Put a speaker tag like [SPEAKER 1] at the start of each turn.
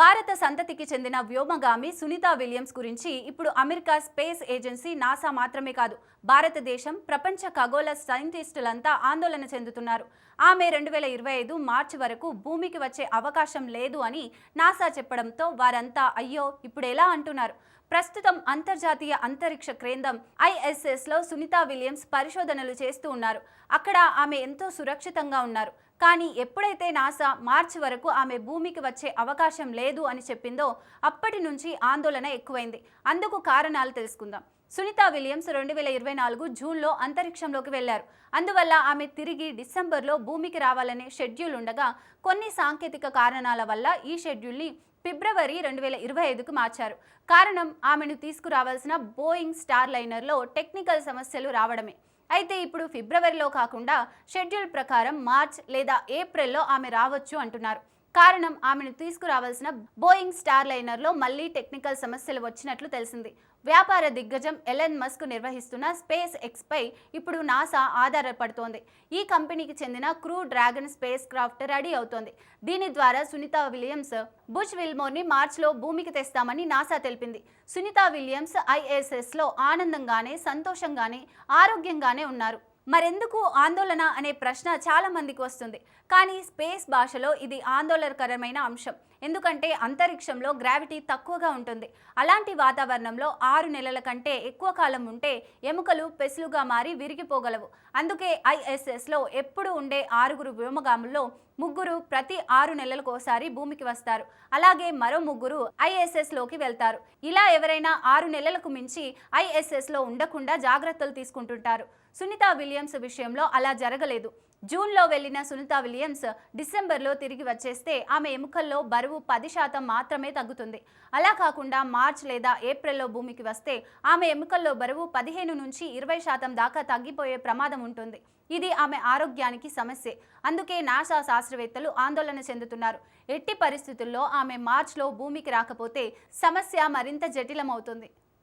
[SPEAKER 1] భారత సంతతికి చెందిన వ్యోమగామి సునీత విలియమ్స్ గురించి ఇప్పుడు అమెరికా స్పేస్ ఏజెన్సీ నాసా మాత్రమే కాదు భారతదేశం ప్రపంచ ఖగోళ సైంటిస్టులంతా ఆందోళన చెందుతున్నారు. ఆమె రెండు వేల ఇరవై ఐదు మార్చి వరకు భూమికి వచ్చే అవకాశం లేదు అని నాసా చెప్పడంతో వారంతా అయ్యో ఇప్పుడు ఎలా అంటున్నారు. ప్రస్తుతం అంతర్జాతీయ అంతరిక్ష కేంద్రం ఐఎస్ఎస్లో సునీత విలియమ్స్ పరిశోధనలు చేస్తూ ఉన్నారు. అక్కడ ఆమె ఎంతో సురక్షితంగా ఉన్నారు. కానీ ఎప్పుడైతే నాసా మార్చి వరకు ఆమె భూమికి వచ్చే అవకాశం లేదు అని చెప్పిందో అప్పటి నుంచి ఆందోళన ఎక్కువైంది. అందుకు కారణాలు తెలుసుకుందాం. సునీత విలియమ్స్ రెండు వేల ఇరవై నాలుగు జూన్లో అంతరిక్షంలోకి వెళ్ళారు అందువల్ల ఆమె తిరిగి డిసెంబర్లో భూమికి రావాలనే షెడ్యూల్ ఉండగా కొన్ని సాంకేతిక కారణాల వల్ల ఈ షెడ్యూల్ని ఫిబ్రవరి రెండు వేల ఇరవై ఐదుకు మార్చారు. కారణం ఆమెను తీసుకురావాల్సిన బోయింగ్ స్టార్ లైనర్లో టెక్నికల్ సమస్యలు రావడమే. అయితే ఇప్పుడు ఫిబ్రవరిలో కాకుండా షెడ్యూల్ ప్రకారం మార్చ్ లేదా ఏప్రిల్లో ఆమె రావచ్చు అంటున్నారు. కారణం ఆమెను తీసుకురావాల్సిన బోయింగ్ స్టార్ లైనర్లో మళ్ళీ టెక్నికల్ సమస్యలు వచ్చినట్లు తెలిసింది. వ్యాపార దిగ్గజం ఎలెన్ మస్క్ నిర్వహిస్తున్న స్పేస్ ఎక్స్ పై ఇప్పుడు నాసా ఆధారపడుతోంది. ఈ కంపెనీకి చెందిన crew dragon spacecraft ready అవుతోంది. దీని ద్వారా సునీత విలియమ్స్ బుష్ విల్మోర్ని మార్చ్లో భూమికి తెస్తామని నాసా తెలిపింది. సునీత విలియమ్స్ ఐఎస్ఎస్లో ఆనందంగానే సంతోషంగానే ఆరోగ్యంగానే ఉన్నారు. మరెందుకు ఆందోళన అనే ప్రశ్న చాలా మందికి వస్తుంది. కానీ స్పేస్ భాషలో ఇది ఆందోళనకరమైన అంశం. ఎందుకంటే అంతరిక్షంలో గ్రావిటీ తక్కువగా ఉంటుంది. అలాంటి వాతావరణంలో ఆరు నెలల కంటే ఎక్కువ కాలం ఉంటే ఎముకలు పెసులుగా మారి విరిగిపోగలవు. అందుకే ఐఎస్ఎస్లో ఎప్పుడు ఉండే ఆరుగురు వ్యోమగాముల్లో ముగ్గురు ప్రతి ఆరు నెలలకోసారి భూమికి వస్తారు. అలాగే మరో ముగ్గురు ఐఎస్ఎస్లోకి వెళ్తారు. ఇలా ఎవరైనా ఆరు నెలలకు మించి ఐఎస్ఎస్లో ఉండకుండా జాగ్రత్తలు తీసుకుంటుంటారు. సునీత విలియమ్స్ విషయంలో అలా జరగలేదు. జూన్లో వెళ్ళిన సునీత విలియమ్స్ డిసెంబర్లో తిరిగి వచ్చేస్తే ఆమె ఎముకల్లో బరువు పది శాతం మాత్రమే తగ్గుతుంది. అలా కాకుండా మార్చ్ లేదా ఏప్రిల్లో భూమికి వస్తే ఆమె ఎముకల్లో బరువు పదిహేను నుంచి ఇరవై శాతం దాకా తగ్గిపోయే ప్రమాదం ఉంటుంది. ఇది ఆమె ఆరోగ్యానికి సమస్యే. అందుకే నాసా శాస్త్రవేత్తలు ఆందోళన చెందుతున్నారు. ఎట్టి పరిస్థితుల్లో ఆమె మార్చ్లో భూమికి రాకపోతే సమస్య మరింత జటిలమవుతుంది.